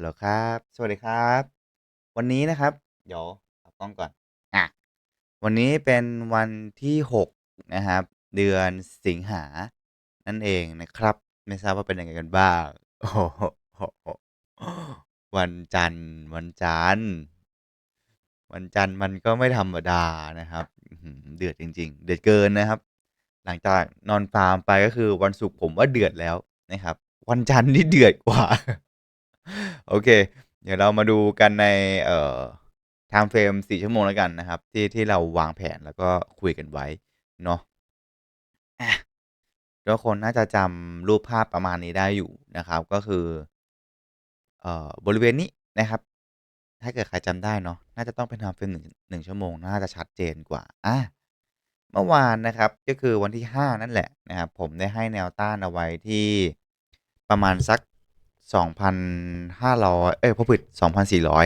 ฮัลโหลครับ สวัสดีครับ วันนี้นะครับ เดี๋ยวเอากล้องก่อนอะวันนี้เป็นวันที่6นะครับ เดือนสิงหา นั่นเองนะครับ ไม่ทราบว่าเป็นยังไงกันบ้าง โอ้โฮวันจันทร์ วันจันทร์ วันจันทร์มันก็ไม่ธรรมดานะครับ เดือดจริง ๆ เดือดเกินนะครับ หลังจากนอนฟาร์มไปก็คือวันศุกร์ผมว่าเดือดแล้วนะครับ วันจันทร์นี่เดือดกว่า โอเค เดี๋ยวเรามาดูกันในเอ่อไทม์เฟรม4ชั่วโมงแล้วกันนะครับ ที่ที่เราวางแผนแล้วก็คุยกันไว้เนาะทุกคนน่าจะจำรูปภาพประมาณนี้ได้อยู่นะครับ ก็คือเอ่อบริเวณนี้นะครับ ถ้าเกิดใครจำได้เนาะน่าจะต้องเป็นไทม์เฟรม 1- 1ชั่วโมง น่าจะชัดเจนกว่าอาเมื่อวานนะครับก็คือวันที่ 5 นั่นแหละนะครับผมได้ให้แนวต้านเอาไว้ที่ประมาณสัก 2,500 เอ๊ยพูดผิด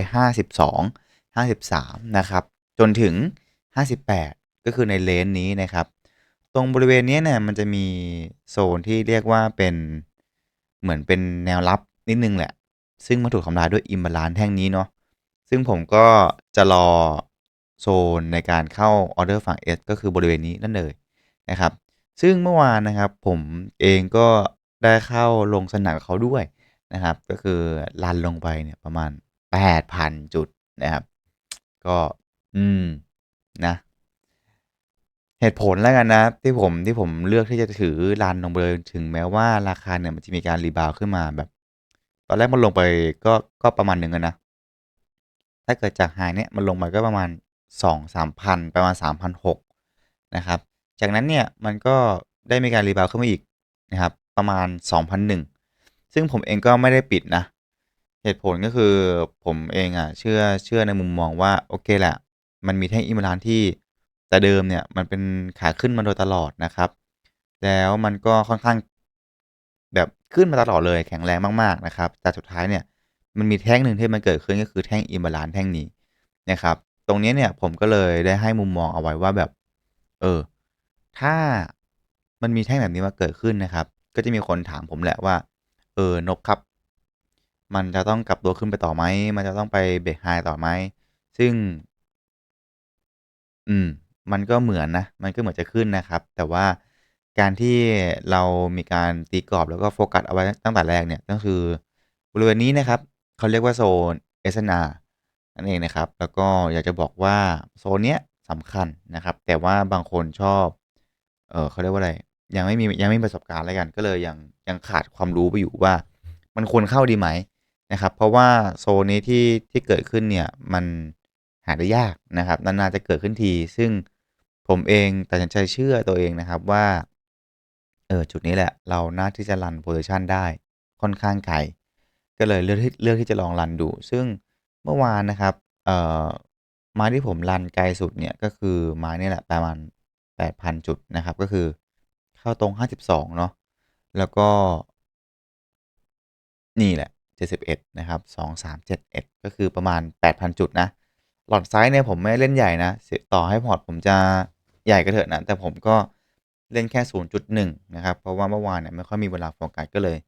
2,452 53 นะครับ จนถึง 58 ก็คือใน range นี้นะครับ ตรงบริเวณนี้เนี่ยมันจะมีโซนที่เรียกว่าเป็นเหมือนเป็นแนวรับนิดนึงแหละ ซึ่งมันถูกทำลายด้วย imbalance แท่งนี้เนาะ ซึ่งผมก็จะรอโซนในการเข้าออเดอร์ฝั่ง S ก็คือบริเวณนี้นั่นเลยนะครับ ซึ่งเมื่อวานนะครับผมเองก็ได้เข้าลงสนามเขาด้วย นะครับ ก็คือรันลงไปเนี่ยประมาณ 8,000 จุดนะครับ ก็ อืม นะเหตุผลแล้วกันนะที่ผมที่ผมเลือกที่จะถือรันลงไปเลยถึงแม้ว่าราคาเนี่ยมันจะมีการรีบาวขึ้นมาแบบ ตอนแรกมันลงไปก็ก็ประมาณหนึ่งนะถ้าเกิดจาก high เนี่ยมันลงมาก็ประมาณ2-3,000ประมาณ3,600นะครับ จากนั้นเนี่ยมันก็ได้มีการรีบาวขึ้นมาอีกนะครับ ประมาณ2,100 ซึ่งผมเองก็ไม่ได้ปิดนะ เหตุผลก็คือผมเองอะเชื่อเชื่อในมุมมองว่าโอเคแหละ มันมีแท่ง imbalance ที่แต่เดิมเนี่ยมันเป็นขาขึ้นมาโดยตลอดนะครับ แล้วมันก็ค่อนข้างแบบขึ้นมาตลอดเลยแข็งแรงมากๆนะครับ แต่สุดท้ายเนี่ยมันมีแท่งหนึ่งที่มันเกิดขึ้นก็คือแท่ง imbalance แท่งนี้นะครับ ตรงนี้เนี่ยผมก็เลยได้ให้มุมมองเอาไว้ว่าแบบ เออ ถ้ามันมีแท่งแบบนี้มาเกิดขึ้นนะครับ ก็จะมีคนถามผมแหละว่า" เออนกครับ มันจะต้องกลับตัวขึ้นไปต่อไหม?มันจะต้องไปเบรก high ต่อไหม?"ซึ่ง อืม มันก็เหมือนนะ มันก็เหมือนจะขึ้นนะครับ แต่ว่าการที่เรามีการตีกรอบแล้วก็โฟกัสเอาไว้ตั้งแต่แรกเนี่ย ก็คือบริเวณนี้นะครับ เขาเรียกว่าโซน S&R นั่นเองนะครับ แล้วก็อยากจะบอกว่าโซนเนี้ยสำคัญนะครับ แต่ว่าบางคนชอบ เออเขาเรียกว่าอะไร ยังไม่มียังไม่มีประสบการณ์แล้วกัน ก็เลยยังยังขาดความรู้ไปอยู่ว่า มันควรเข้าดีไหมนะครับ เพราะว่าโซนนี้ที่ที่เกิดขึ้นเนี่ยมันหาได้ยากนะครับนานๆจะเกิดขึ้นที ซึ่งผมเองตัดสินใจเชื่อตัวเองนะครับว่าเออจุดนี้แหละเราน่าที่จะรันโพซิชันได้ค่อนข้างไกลก็เลยเลือกที่เลือกที่จะลองรันดู ซึ่งเมื่อวานนะครับเอ่อไม้ที่ผมรันไกลสุดเนี่ยก็คือไม้นี่แหละประมาณ8,000 จุดนะครับ ก็คือ เข้าตรง 52 เนาะแล้วก็ นี่แหละ 71 นะครับ 2371 ก็คือประมาณ 8,000 จุดนะ Lot size เนี่ยผมไม่เล่นใหญ่นะสต่อให้พอร์ตผมจะใหญ่ก็เถอะนะ แต่ผมก็เล่นแค่ 0.1 นะครับ เพราะว่าเมื่อวานเนี่ยไม่ค่อยมีเวลาโฟกัสก็เลย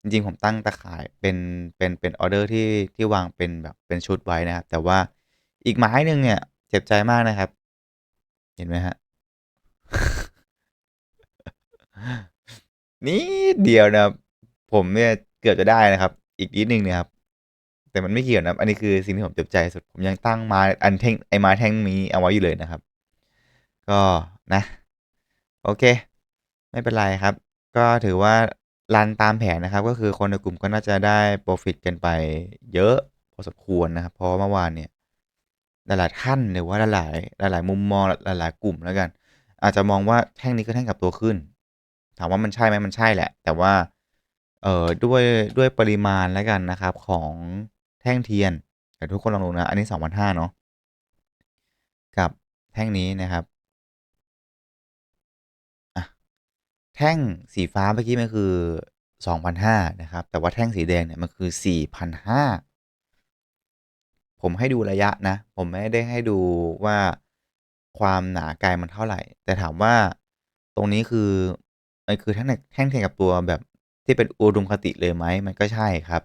จริงๆ ผมตั้งตะข่ายเป็นเป็นเป็นออเดอร์ที่ที่วางเป็นแบบเป็นชุดไว้นะครับ แต่ว่าอีกไม้หนึ่งเนี่ยเจ็บใจมากนะครับ เห็นไหมครับ? นิดเดียวนะครับ ผมเนี่ยเกือบจะได้นะครับ อีกนิดนึงเนี่ยครับ แต่มันไม่เกี่ยวนะอันนี้คือสิ่งที่ผมเจ็บใจสุด ผมยังตั้งไม้อันแท่งไอ้ไม้แท่งนี้เอาไว้อยู่เลยนะครับ ก็นะ โอเค ไม่เป็นไรครับ ก็ถือว่ารันตามแผนนะครับ ก็คือคนในกลุ่มก็น่าจะได้พรฟิตกันไปเยอะพอสมควรนะครับ เพราะเมื่อวานเนี่ยหลายๆท่านหรือว่าหลายๆหลาย ๆ มุมมองหลาย ๆ กลุ่มแล้วกัน อาจจะมองว่าแท่งนี้คือแท่งกับตัวขึ้น ถามว่ามันใช่ไหม?มันใช่แหละ แต่ว่าเอ่อด้วยด้วยปริมาณแล้วกันนะครับของแท่งเทียนเดี๋ยวทุกคนลองดูนะ อันนี้2,500เนาะกับแท่งนี้นะครับแท่งสีฟ้าเมื่อกี้มันคือ2,500นห้านะครับ แต่ว่าแท่งสีแดงเนี่ยมันคือ4,500ผมให้ดูระยะนะ ผมไม่ได้ให้ดูว่าความหนาไกลมันเท่าไหร่ แต่ถามว่าตรงนี้คือ มันคือแท่งแท่งเทียนกับตัวแบบที่เป็นอุดมคติเลยไหม?มันก็ใช่ครับ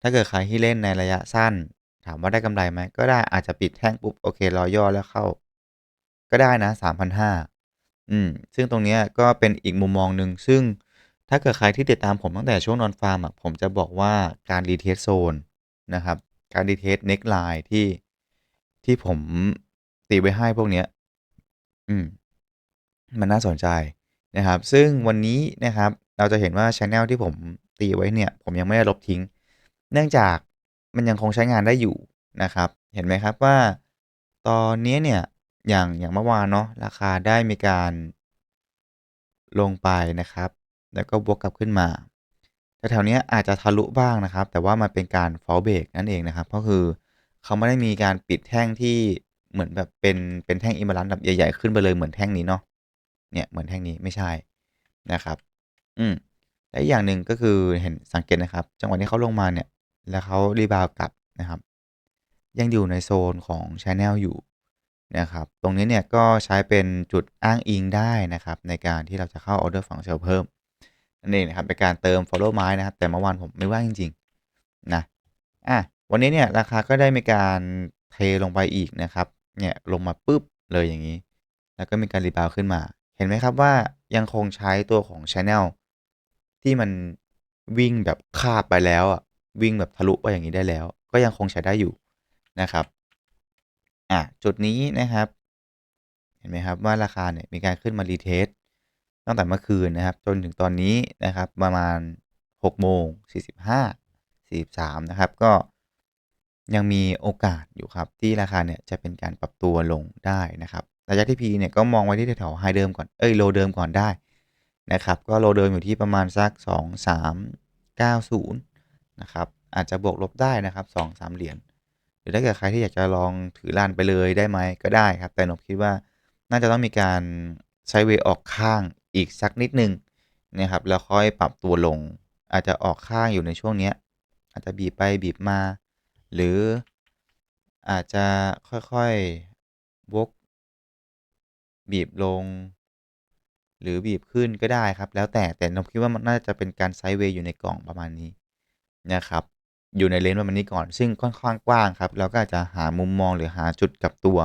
ถ้าเกิดใครที่เล่นในระยะสั้น ถามว่าได้กำไรไหมก็ได้อาจจะปิดแท่งปุ๊บโอเครอย่อแล้วเข้า ก็ได้นะ3,500อืมซึ่งตรงนี้ก็เป็นอีกมุมมองหนึ่งซึ่งถ้าเกิดใครที่ติดตามผมตั้งแต่ช่วงนอนฟาร์มอะผมจะบอกว่าการรีเทสโซนนะครับ การรีเทสเน็กไลน์ที่ที่ผมตีไว้ให้พวกเนี้ย อืม มันน่าสนใจ นะครับ ซึ่งวันนี้นะครับเราจะเห็นว่าช anel ที่ผมตีไว้เนี่ย ผมยังไม่ได้ลบทิ้ง เนื่องจากมันยังคงใช้งานได้อยู่นะครับ เห็นไหมครับว่า ตอนนี้เนี่ยอย่างอย่างเมื่อวานเนาะราคาได้มีการลงไปนะครับ แล้วก็บวกกลับขึ้นมาแถวๆนี้อาจจะทะลุบ้างนะครับ แต่ว่ามันเป็นการ fall break นั่นเองนะครับ ก็คือเขาไม่ได้มีการปิดแท่งที่เหมือนแบบเป็นเป็นแท่ง imbalance แบบใหญ่ ๆ ขึ้นไปเลยเหมือนแท่งนี้เนาะ เนี่ยเหมือนแท่งนี้ไม่ใช่นะครับ อืมและอีกอย่างหนึ่งก็คือเห็นสังเกตนะครับ จังหวะที่เขาลงมาเนี่ย แล้วเขารีบาวกลับนะครับ ยังอยู่ในโซนของ channel อยู่นะครับ ตรงนี้เนี่ยก็ใช้เป็นจุดอ้างอิงได้นะครับ ในการที่เราจะเข้าออเดอร์ฝั่งเซลเพิ่มนั่นเองนะครับเป็นการเติม follow ไม้นะครับ แต่เมื่อวานผมไม่ว่างจริงๆนะอะวันนี้เนี่ยราคาก็ได้มีการเทลงไปอีกนะครับ เนี่ยลงมาปุ๊บเลยอย่างนี้ แล้วก็มีการรีบาวขึ้นมา เห็นไหมครับว่ายังคงใช้ตัวของ Channel ที่มันวิ่งแบบคาบไปแล้วอะวิ่งแบบทะลุไปอย่างนี้ได้แล้ว ก็ยังคงใช้ได้อยู่นะครับอะจุดนี้นะครับ เห็นไหมครับว่าราคาเนี่ยมีการขึ้นมารีเทสตั้งแต่เมื่อคืนนะครับ จนถึงตอนนี้นะครับประมาณ6โมง45 43นะครับก็ยังมีโอกาสอยู่ครับที่ราคาเนี่ยจะเป็นการปรับตัวลงได้นะครับ ระยะที่ P เนี่ยก็มองไว้ที่แถวไฮเดิมก่อน เอ้ยโลเดิมก่อนได้นะครับ ก็โลเดิมอยู่ที่ประมาณสัก 2 3 9 0 นะครับ อาจจะบวกลบได้นะครับ 2 3 เหรียญ หรือถ้าเกิดใครที่อยากจะลองถือลานไปเลยได้ไหมก็ได้ครับ แต่ผมคิดว่าน่าจะต้องมีการใช้เวออกข้างอีกสักนิดนึงนะครับ แล้วค่อยปรับตัวลง อาจจะออกข้างอยู่ในช่วงนี้อาจจะบีบไปบีบมา หรืออาจจะค่อยๆวก บีบลง หรือบีบขึ้นก็ได้ครับ แล้วแต่แต่ผมคิดว่ามันน่าจะเป็นการไซด์เวย์อยู่ในกล่องประมาณนี้นะครับ อยู่ในเลนส์ประมาณนี้ก่อน ซึ่งค่อนข้างกว้างครับแล้วก็อาจจะหามุมมองหรือหาจุดกับตัว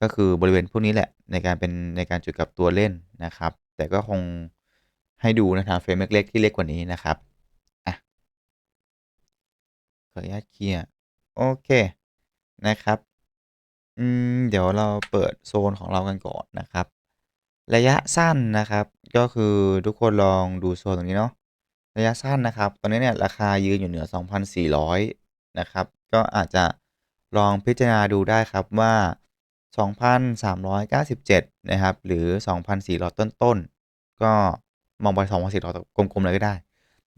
ก็คือบริเวณพวกนี้แหละในการเป็นในการจุดกับตัวเล่นนะครับ แต่ก็คงให้ดูนะครับเฟรมเล็กๆที่เล็กกว่านี้นะครับอะขออนุญาตเคลียร์โอเคนะครับ อืม เดี๋ยวเราเปิดโซนของเรากันก่อนนะครับ ระยะสั้นนะครับ ก็คือทุกคนลองดูโซนตรงนี้เนาะระยะสั้นนะครับ ตอนนี้เนี่ยราคายืนอยู่เหนือ 2,400 นะครับ ก็อาจจะลองพิจารณาดูได้ครับว่า 2,397 นะครับ หรือ 2,400 ต้นๆ ก็มองไป 2,400 กลมๆ เลยก็ได้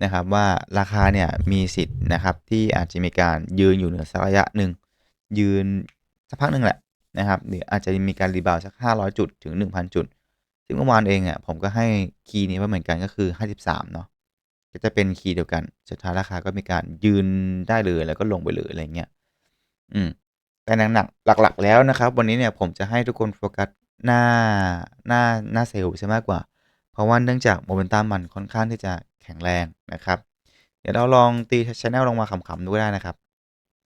นะครับว่าราคาเนี่ยมีสิทธิ์นะครับที่อาจจะมีการยืนอยู่เหนือสักระยะหนึ่งยืน สักพักหนึ่งแหละนะครับหรืออาจจะมีการรีบาวสัก 500 จุดถึง 1,000 จุด ซึ่งเมื่อวานเองอะผมก็ให้คีย์นี้ว่าเหมือนกันก็คือ 53 เนาะก็จะเป็นคีย์เดียวกัน สุดท้ายราคาก็มีการยืนได้เลยแล้วก็ลงไปเลยอะไรเงี้ย อืม แต่หนักๆหลัก ๆ แล้วนะครับ วันนี้เนี่ยผมจะให้ทุกคนโฟกัสหน้าหน้าหน้าเซลล์ใช่มากกว่า เพราะว่าเนื่องจากโมเมนตัมมันค่อนข้างที่จะแข็งแรงนะครับ เดี๋ยวเราลองตีชแนลลงมาขำๆดูได้นะครับ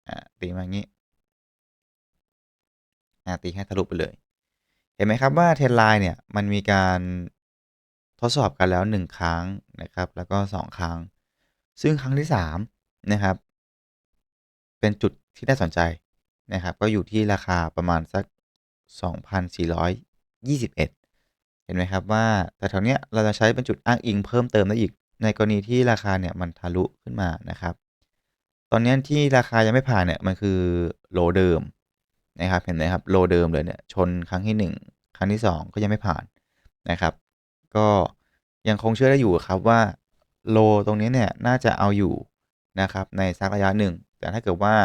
อ่าตีมาอย่างนี้ ตีให้ทะลุไปเลย เห็นไหมครับว่าเทรนไลน์เนี่ยมันมีการทดสอบกันแล้ว 1 ครั้งนะครับ แล้วก็ 2 ครั้ง ซึ่งครั้งที่3นะครับ เป็นจุดที่น่าสนใจนะครับ ก็อยู่ที่ราคาประมาณสัก 2,421 เห็นไหมครับว่าแต่แถวเนี้ยเราจะใช้เป็นจุดอ้างอิงเพิ่มเติมได้อีก ในกรณีที่ราคาเนี่ยมันทะลุขึ้นมานะครับ ตอนนี้ที่ราคายังไม่ผ่านเนี่ยมันคือโลเดิม นะครับเห็นไหมครับโลเดิมเลยเนี่ยชนครั้งที่ 1 ครั้งที่ 2 ก็ยังไม่ผ่านนะครับ ก็ยังคงเชื่อได้อยู่ครับว่าโลตรงนี้เนี่ยน่าจะเอาอยู่นะครับในสักระยะหนึ่ง แต่ถ้าเกิดว่า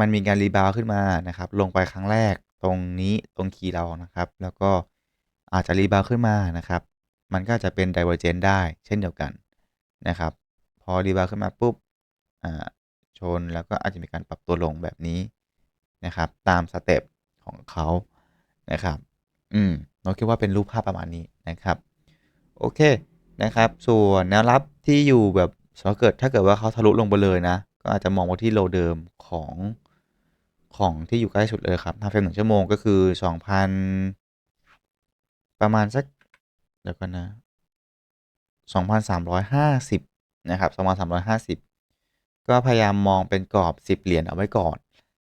มันมีการรีบาวขึ้นมานะครับลงไปครั้งแรกตรงนี้ตรงคีย์เรานะครับ แล้วก็อาจจะรีบาวขึ้นมานะครับ มันก็จะเป็น divergent ได้เช่นเดียวกันนะครับ พอรีบาวขึ้นมาปุ๊บอ่าชนแล้วก็อาจจะมีการปรับตัวลงแบบนี้ นะครับ ตามสเต็ปของเขานะครับ อืมเราคิดว่าเป็นรูปภาพประมาณนี้นะครับ โอเคนะครับ ส่วนแนวรับที่อยู่แบบถ้าเกิดถ้าเกิดว่าเขาทะลุลงไปเลยนะ ก็อาจจะมองว่าที่โลเดิมของของที่อยู่ใกล้สุดเลยครับทำเฟรมหนึ่งชั่วโมงก็คือสองพันประมาณสักเดี๋ยวกันนะสองพันสามร้อยห้าสิบนะครับสองพันสามร้อยห้าสิบก็พยายามมองเป็นกรอบสิบเหรียญเอาไว้ก่อน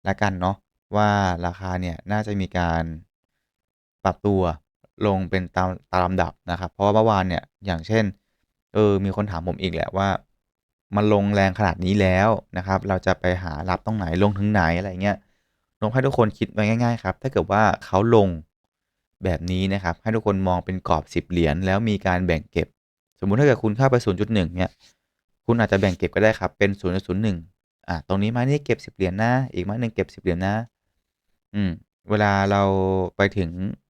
ละกันเนาะว่าราคาเนี่ยน่าจะมีการปรับตัวลงเป็นตามตามลำดับนะครับ เพราะว่าเมื่อวานเนี่ยอย่างเช่นเออมีคนถามผมอีกแหละว่า มันลงแรงขนาดนี้แล้วนะครับ เราจะไปหารับตรงไหนลงถึงไหนอะไรเงี้ยลงให้ทุกคนคิดไว้ง่าย ๆ ครับ ถ้าเกิดว่าเขาลงแบบนี้นะครับ ให้ทุกคนมองเป็นกรอบ 10 เหรียญแล้วมีการแบ่งเก็บ สมมุติถ้าเกิดคุณเข้าไป 0.1 เนี่ย คุณอาจจะแบ่งเก็บก็ได้ครับเป็น 0.01 อะตรงนี้ไม้นี้เก็บ10เหรียญนะ อีกไม้หนึ่งเก็บ10เหรียญนะ อืม เวลาเราไปถึง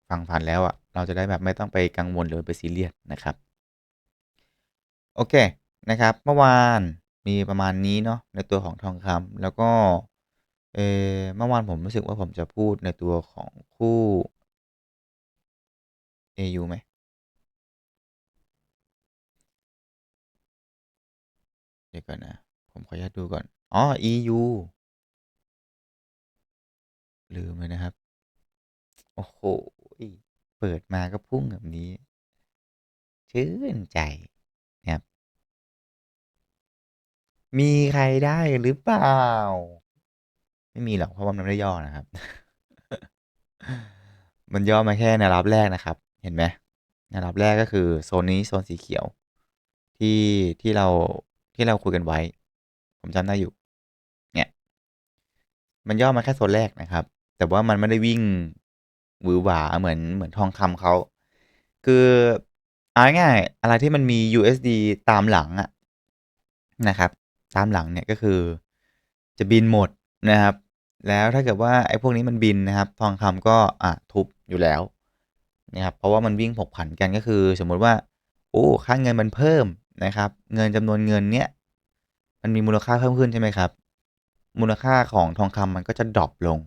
ฝั่งฝันแล้วอะ เราจะได้แบบไม่ต้องไปกังวลหรือไปซีเรียสนะครับ โอเคนะครับ เมื่อวานมีประมาณนี้เนาะในตัวของทองคำแล้วก็เออเมื่อวานผมรู้สึกว่าผมจะพูดในตัวของคู่ AU ไหมเดี๋ยวก่อนนะ ผมขออนุญาตดูก่อน อ๋อ EU ลืมเลยนะครับ โอ้โห เปิดมาก็พุ่งแบบนี้ ชื่นใจนะครับ มีใครได้หรือเปล่า ไม่มีหรอกเพราะว่ามันไม่ได้ย่อนะครับ มันย่อมาแค่แนวรับแรกนะครับ เห็นไหมแนวรับแรกก็คือโซนนี้โซนสีเขียว ที่ที่เราที่เราคุยกันไว้ ผมจำได้อยู่ มันย่อมาแค่โซนแรกนะครับ แต่ว่ามันไม่ได้วิ่งหวือหวาเหมือนเหมือนทองคำเขา คือเอาง่ายๆอะไรที่มันมี USD ตามหลังอะนะครับ ตามหลังเนี่ยก็คือจะบินหมดนะครับ แล้วถ้าเกิดว่าไอ้พวกนี้มันบินนะครับ ทองคำก็อะทุบอยู่แล้วนะครับ เพราะว่ามันวิ่งผกผันกันก็คือ สมมุติว่าโอ้ค่าเงินมันเพิ่มนะครับ เงินจำนวนเงินเนี้ยมันมีมูลค่าเพิ่มขึ้นใช่ไหมครับ มูลค่าของทองคำมันก็จะดรอปลง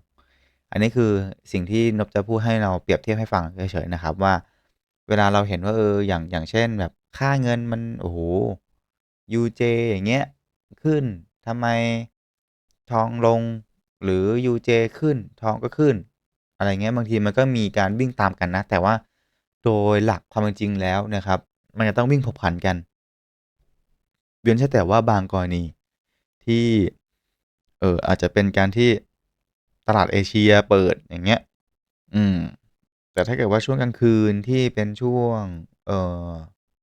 อันนี้คือสิ่งที่นบจะพูดให้เราเปรียบเทียบให้ฟังเฉยๆนะครับว่า เวลาเราเห็นว่าเอออย่างอย่างเช่นแบบค่าเงินมันโอ้โห UJ อย่างเงี้ยขึ้นทำไมทองลงหรือ UJ ขึ้นทองก็ขึ้น อะไรเงี้ยบางทีมันก็มีการวิ่งตามกันนะ แต่ว่าโดยหลักความเป็นจริงแล้วนะครับ มันจะต้องวิ่งผกผันกัน เว้นแต่ว่าบางกรณีที่ เอออาจจะเป็นการที่ตลาดเอเชียเปิดอย่างเงี้ย อืม แต่ถ้าเกิดว่าช่วงกลางคืนที่เป็นช่วง เอ่อ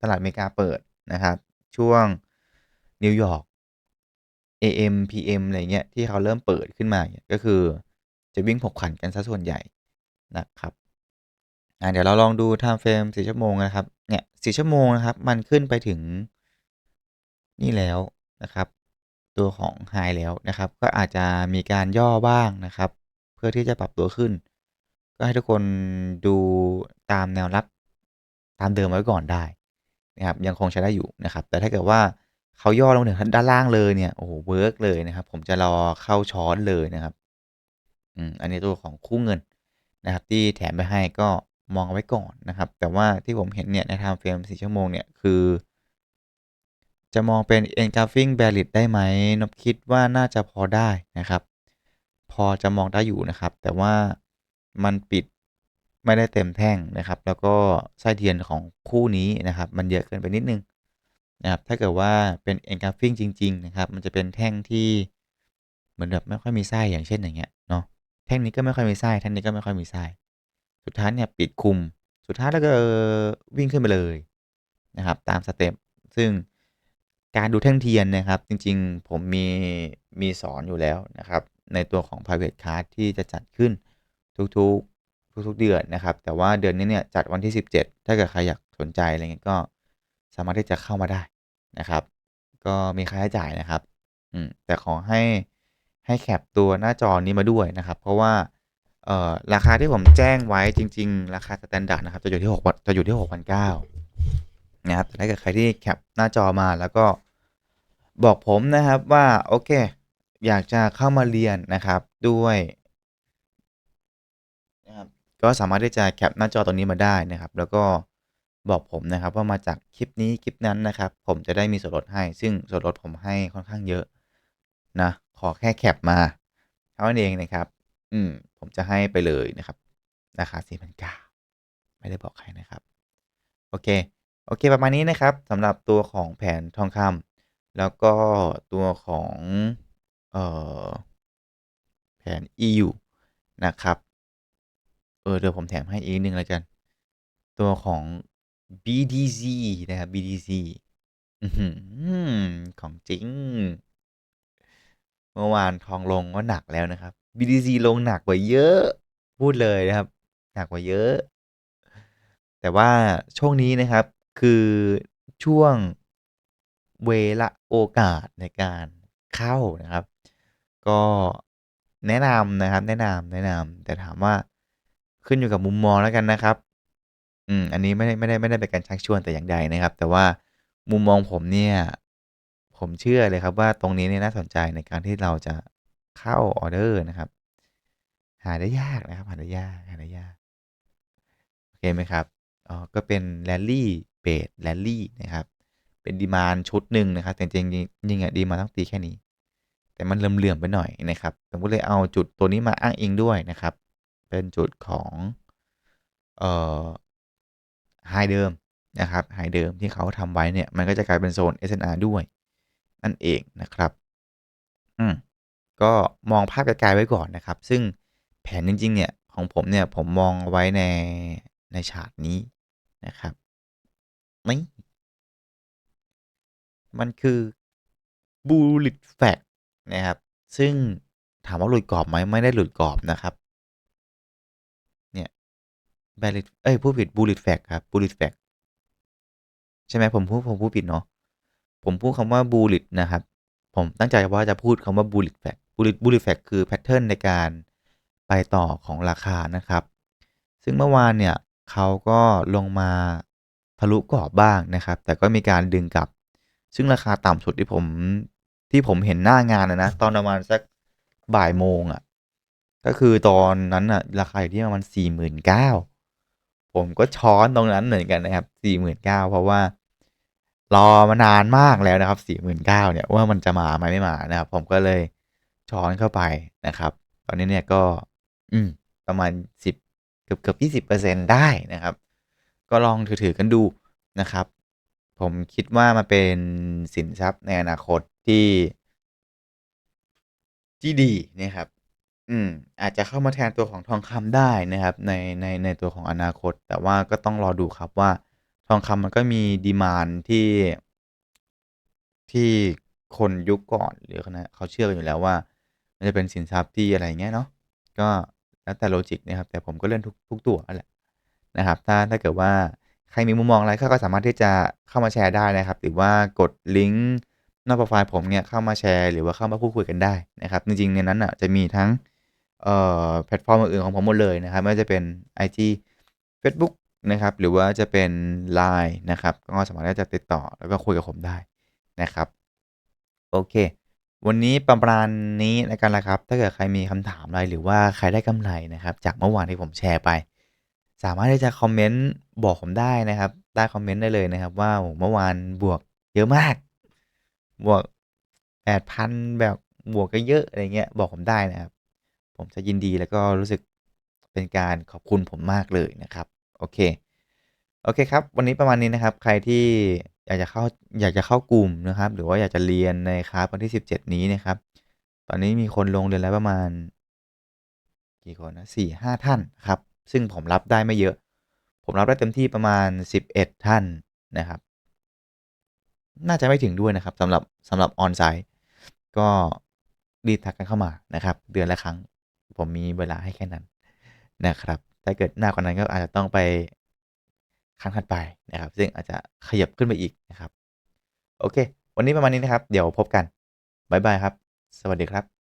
ตลาดอเมริกาเปิดนะครับ ช่วงนิวยอร์ก AM PM อะไรเงี้ยที่เขาเริ่มเปิดขึ้นมาเนี่ยก็คือจะวิ่งผกผันกันซะส่วนใหญ่นะครับอ่าเดี๋ยวเราลองดู time frame 4ชั่วโมงนะครับ เนี่ย4ชั่วโมงนะครับ มันขึ้นไปถึงนี่แล้วนะครับ ตัวของ High แล้วนะครับ ก็อาจจะมีการย่อบ้างนะครับ เพื่อที่จะปรับตัวขึ้น ก็ให้ทุกคนดูตามแนวรับตามเดิมไว้ก่อนได้นะครับ ยังคงใช้ได้อยู่นะครับ แต่ถ้าเกิดว่าเขาย่อลงถึงด้านล่างเลยเนี่ยโอ้โหเวิร์กเลยนะครับ ผมจะรอเข้าช้อนเลยนะครับอืมอันนี้ตัวของคู่เงินนะครับ ที่แถมไปให้ก็มองไว้ก่อนนะครับ แต่ว่าที่ผมเห็นเนี่ยใน time frame 4ชั่วโมงเนี่ยคือ จะมองเป็น engulfing bearish ได้ไหมนบคิดว่าน่าจะพอได้นะครับ พอจะมองได้อยู่นะครับ แต่ว่ามันปิดไม่ได้เต็มแท่งนะครับ แล้วก็ไส้เทียนของคู่นี้นะครับ มันเยอะเกินไปนิดนึงนะครับถ้าเกิดว่าเป็น engulfing จริง ๆ นะครับ มันจะเป็นแท่งที่เหมือนแบบไม่ค่อยมีไส้อย่างเช่นอย่างเงี้ยเนาะแท่งนี้ก็ไม่ค่อยมีไส้แท่งนี้ก็ไม่ค่อยมีไส้สุดท้ายเนี่ยปิดคุม สุดท้ายแล้วก็วิ่งขึ้นไปเลยนะครับ ตามสเต็ปซึ่ง การดูแท่งเทียนนะครับ จริงๆ ผมมีมีสอนอยู่แล้วนะครับ ในตัวของ private card ที่จะจัดขึ้นทุกๆทุกๆเดือนนะครับ แต่ว่าเดือนนี้เนี่ยจัดวันที่ 17 ถ้าเกิดใครอยากสนใจอะไรเงี้ยก็สามารถที่จะเข้ามาได้นะครับ ก็มีค่าใช้จ่ายนะครับอืมแต่ขอให้ให้แคปตัวหน้าจอนี้มาด้วยนะครับ เพราะว่าเอ่อราคาที่ผมแจ้งไว้จริง ๆ ราคาสแตนดาร์ดนะครับจะอยู่ที่6จะอยู่ที่6,900 นะครับแต่ถ้าเกิดใครที่แคปหน้าจอมาแล้วก็บอกผมนะครับว่าโอเค อยากจะเข้ามาเรียนนะครับด้วยนะครับก็สามารถที่จะแคปหน้าจอตรงนี้มาได้นะครับ แล้วก็บอกผมนะครับว่ามาจากคลิปนี้คลิปนั้นนะครับ ผมจะได้มีส่วนลดให้ ซึ่งส่วนลดผมให้ค่อนข้างเยอะนะขอแค่แคปมาเท่านั้นเองนะครับ อืมผมจะให้ไปเลยนะครับราคา4,900ไม่ได้บอกใครนะครับ โอเค โอเค ประมาณนี้นะครับสำหรับตัวของแผนทองคำแล้วก็ตัวของเอ่อแผน EU นะครับ เออ เดี๋ยวผมแถมให้อีกนิดหนึ่งแล้วกัน ตัวของ BTC นะครับ BTC อของจริง เมื่อวานทองลงก็หนักแล้วนะครับ BTC ลงหนักกว่าเยอะ พูดเลยนะครับ หนักกว่าเยอะ แต่ว่าช่วงนี้นะครับ คือช่วงเวลาโอกาสในการเข้านะครับ ก็แนะนำนะครับ แนะนำแนะนำแต่ถามว่าขึ้นอยู่กับมุมมองแล้วกันนะครับ อืม อันนี้ไม่ได้ไม่ได้ไม่ได้เป็นการชักชวนแต่อย่างใดนะครับ แต่ว่ามุมมองผมเนี่ย ผมเชื่อเลยครับว่าตรงนี้เนี่ยน่าสนใจในการที่เราจะเข้าออเดอร์นะครับ หาได้ยากนะครับ หาได้ยากหาได้ยาก โอเคไหมครับอ๋อก็เป็นแรลลี่ Rally Base Rally นะครับ เป็นดีมานด์ชุดหนึ่งนะครับ แต่จริงๆจริงๆอะดีมานด์ต้องตีแค่นี้ แต่มันเหลื่อมๆไปหน่อยนะครับ ผมก็เลยเอาจุดตัวนี้มาอ้างอิงด้วยนะครับ เป็นจุดของเอ่อ High เดิมนะครับ High เดิมที่เขาทำไว้เนี่ย มันก็จะกลายเป็นโซน SNR ด้วย นั่นเองนะครับอืมก็มองภาพไกลๆไว้ก่อนนะครับ ซึ่งแผนจริง ๆ เนี่ย ของผมเนี่ย ผมมองไว้ในในชาร์ตนี้นะครับ นี่มันคือ Bullish Flag นะครับ ซึ่งถามว่าหลุดกรอบไหมไม่ได้หลุดกรอบนะครับ เนี่ย Bearish เอ๊ยพูดผิด Bullish Flag ครับ Bullish Flag ใช่ไหมผมพูดผมพูดผิดเนาะผมพูดคำว่า Bullish นะครับ ผมตั้งใจว่าจะพูดคำว่า Bullish Flag Bullish Bullish Flag คือแพตเทิร์นในการไปต่อของราคานะครับ ซึ่งเมื่อวานเนี่ยเขาก็ลงมา ทะลุกรอบบ้างนะครับ แต่ก็มีการดึงกลับ ซึ่งราคาต่ำสุดที่ผมที่ผมเห็นหน้างานอะนะตอนประมาณสักบ่ายโมงอะก็คือตอนนั้นน่ะราคาอยู่ที่ประมาณ49,000ผมก็ช้อนตรงนั้นเหมือนกันนะครับ49,000เก้าเพราะว่า รอมานานมากแล้วนะครับ49,000เก้าเนี่ยว่ามันจะมาไหมไม่มานะครับ ผมก็เลยช้อนเข้าไปนะครับ ตอนนี้เนี่ยก็ อืมประมาณ10เกือบๆ20%ได้นะครับ ก็ลองถือๆกันดูนะครับ ผมคิดว่ามันเป็นสินทรัพย์ในอนาคตที่ ที่ดีนะครับ อืม อาจจะเข้ามาแทนตัวของทองคำได้นะครับ ในในในตัวของอนาคต แต่ว่าก็ต้องรอดูครับว่า ทองคำมันก็มีดีมานที่ ที่คนยุคก่อนหรือคณะเขาเชื่อกันอยู่แล้วว่า มันจะเป็นสินทรัพย์ที่อะไรเงี้ยเนาะก็แล้วแต่ Logic นะครับ แต่ผมก็เล่นทุกทุกตัวนั่นแหละ นะครับ ถ้าถ้าเกิดว่าใครมีมุมมองอะไรก็ก็สามารถที่จะเข้ามาแชร์ได้นะครับ หรือว่ากดลิงก์หน้าโพรไฟล์ผมเนี่ยเข้ามาแชร์ หรือว่าเข้ามาพูดคุยกันได้นะครับ จริงๆในนั้นน่ะจะมีทั้งเอ่อแพลตฟอร์มอื่นของผมหมดเลยนะครับไม่ว่าจะเป็นไอจีเฟซบุ๊กนะครับ หรือว่าจะเป็น LINE นะครับ ก็สามารถที่จะติดต่อแล้วก็คุยกับผมได้นะครับ โอเค วันนี้ประมาณนี้แล้วกันนะครับ ถ้าเกิดใครมีคำถามอะไรหรือว่าใครได้กำไรนะครับ จากเมื่อวานที่ผมแชร์ไป สามารถที่จะคอมเมนต์บอกผมได้นะครับใต้คอมเมนต์ได้เลยนะครับ ว่าเมื่อวานบวกเยอะมาก บวก8,000แบบบวกเยอะอะไรเงี้ยบอกผมได้นะครับ ผมจะยินดีแล้วก็รู้สึกเป็นการขอบคุณผมมากเลยนะครับ โอเค โอเคครับ วันนี้ประมาณนี้นะครับ ใครที่อยากจะเข้าอยากจะเข้ากลุ่มนะครับ หรือว่าอยากจะเรียนในคลาสวันที่ 17 นี้นะครับ ตอนนี้มีคนลงเรียนแล้วประมาณ กี่คนนะ4-5ท่านครับ ซึ่งผมรับได้ไม่เยอะ ผมรับได้เต็มที่ประมาณ 11 ท่านนะครับ น่าจะไม่ถึงด้วยนะครับสำหรับสำหรับ On-site ก็รีบทักกันเข้ามานะครับ เดือนละครั้ง ผมมีเวลาให้แค่นั้นนะครับ ถ้าเกิดมากกว่านั้นก็อาจจะต้องไปครั้งถัดไปนะครับ ซึ่งอาจจะขยับขึ้นไปอีกนะครับ โอเค วันนี้ประมาณนี้นะครับ เดี๋ยวพบกัน บ๊ายบายครับ สวัสดีครับ